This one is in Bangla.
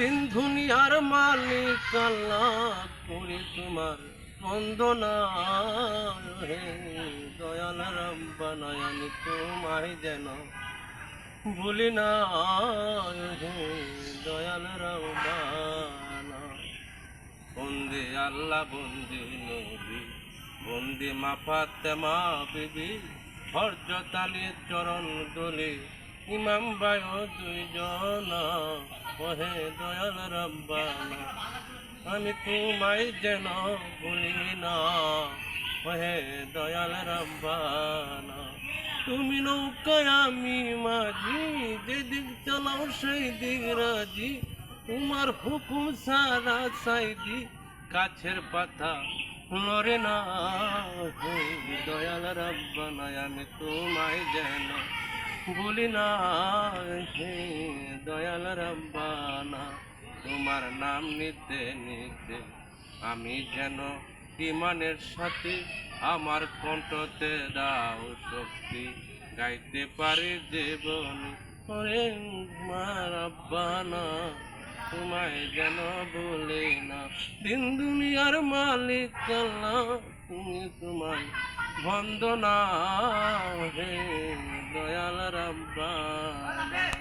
দিন দুনিয়ার মালিক আল্লাহ করি তোমার বন্দনা হে দয়াল রব্বানায় আমি তোমায় যেন ভুলি না। হে দয়াল রব্বানা বন্দি আল্লাহ, বন্দি নবী, বন্দি মা ফাতেমা বিবি হরজত আলীর চরণ দোলে ইমাম বায়ু দুইজন ওহে দয়াল রব্বানা। আমি তোমায় যেন ভুলি না ওহে দয়াল রব্বানা। তুমি নৌকায় আমি মাঝি, যেদিক চালাও সেই দিক রাজি। তোমার হুকুম সারা সাইদি গাছের পাতা লড়ে না দয়াল রব্বানা আমি তোমায় যেন বলি না হে দয়াল রব্বানা, তোমার নাম নিতে নিতে আমি যেন ইমানের সাথে, আমার কণ্ঠতে দাও শক্তি, গাইতে পারি জীবনী ওরে মা রব্বানা, তোমায় যেন বলে না। দিন দুনিয়ার মালিক তুমি তোমায় বন্দনা হে দয়াল রব্বানা